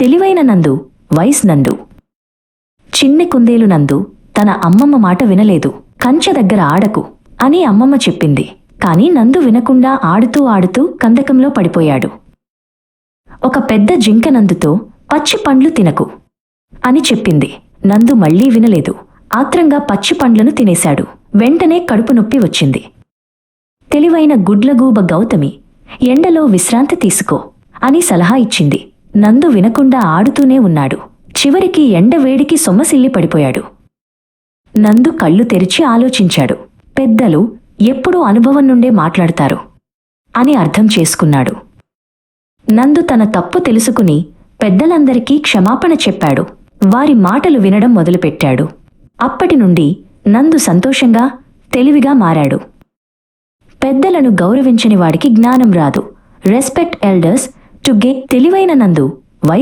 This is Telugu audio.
తెలివైన నందు వైస్ నందు. చిన్ని కుందేలు నందు తన అమ్మమ్మ మాట వినలేదు. కంచె దగ్గర ఆడకు అని అమ్మమ్మ చెప్పింది. కాని నందు వినకుండా ఆడుతూ ఆడుతూ కందకంలో పడిపోయాడు. ఒక పెద్ద జింక నందుతో పచ్చి పండ్లు తినకు అని చెప్పింది. నందు మళ్ళీ వినలేదు. ఆత్రంగా పచ్చి పండ్లను తినేశాడు. వెంటనే కడుపు నొప్పి వచ్చింది. తెలివైన గుడ్లగూబ గౌతమి ఎండలో విశ్రాంతి తీసుకో అని సలహా ఇచ్చింది. నందు వినకుండా ఆడుతూనే ఉన్నాడు. చివరికి ఎండవేడికి సొమ్మసిల్లి పడిపోయాడు. నందు కళ్ళు తెరిచి ఆలోచించాడు. పెద్దలు ఎప్పుడూ అనుభవం నుండే మాట్లాడతారు అని అర్థం చేసుకున్నాడు. నందు తన తప్పు తెలుసుకుని పెద్దలందరికీ క్షమాపణ చెప్పాడు. వారి మాటలు వినడం మొదలుపెట్టాడు. అప్పటి నుండి నందు సంతోషంగా తెలివిగా మారాడు. పెద్దలను గౌరవించని వాడికి జ్ఞానం రాదు. రెస్పెక్ట్ ఎల్డర్స్ టు తెలివైన నందు.